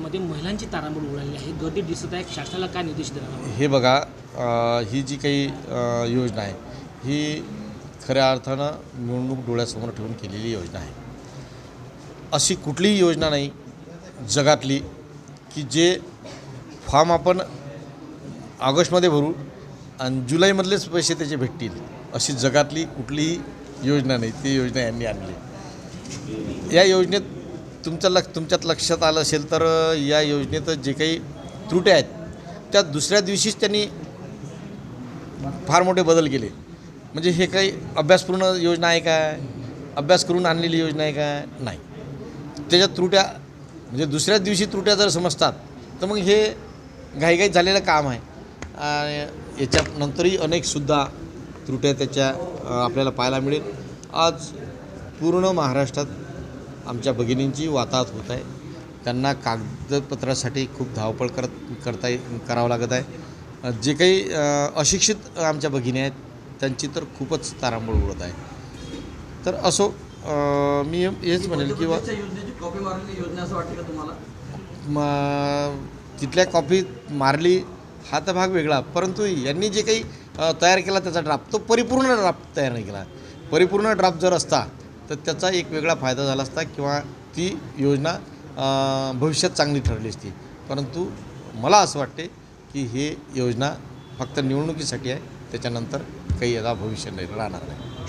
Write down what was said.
याच्यामध्ये महिलांची तारांबळ उडालेली आहे. गर्दी दिसत आहे. शासनाला काय निर्देश देणार हे बघा ही जी काही योजना आहे ही खऱ्या अर्थानं निवडणूक डोळ्यासमोर ठेवून केलेली योजना आहे. अशी कुठलीही योजना नाही जगातली की जे फॉर्म आपण ऑगस्टमध्ये भरू आणि जुलैमधलेच पैसे त्याचे भेटतील अशी जगातली कुठलीही योजना नाही. ती योजना यांनी आणली या योजनेत तुमच्या लक्ष तुमच्यात लक्षात आलं असेल तर या योजनेत जे काही त्रुट्या आहेत त्या दुसऱ्या दिवशीच त्यांनी फार मोठे बदल केले. म्हणजे हे काही अभ्यासपूर्ण योजना आहे काय अभ्यास करून आणलेली योजना आहे काय नाही. त्याच्यात त्रुट्या म्हणजे दुसऱ्याच दिवशी त्रुट्या जर समजतात तर मग हे घाईघाई झालेलं काम आहे. आणि याच्यानंतरही अनेकसुद्धा त्रुट्या त्याच्या आपल्याला पाहायला मिळेल. आज पूर्ण महाराष्ट्रात आमच्या भगिनींची वाताहत होत आहे. त्यांना कागदपत्रासाठी खूप धावपळ करत करता करावं लागत आहे. जे काही अशिक्षित आमच्या भगिनी आहेत त्यांची तर खूपच तारांबळ उडत आहे. तर असो मी हेच म्हणेल की कॉपी तिथल्या कॉफी मारली हा तर भाग वेगळा. परंतु यांनी जे काही तयार केला त्याचा ड्राफ्ट तो परिपूर्ण ड्राफ्ट तयार नाही केला. परिपूर्ण ड्राफ्ट जर असता तर त्याचा एक वेगळा फायदा झाला असता किंवा ती योजना भविष्यात चांगली ठरली असती. परंतु मला असं वाटते की हे योजना फक्त निवडणुकीसाठी आहे त्याच्यानंतर काही याचा भविष्य नाही राहणार नाही.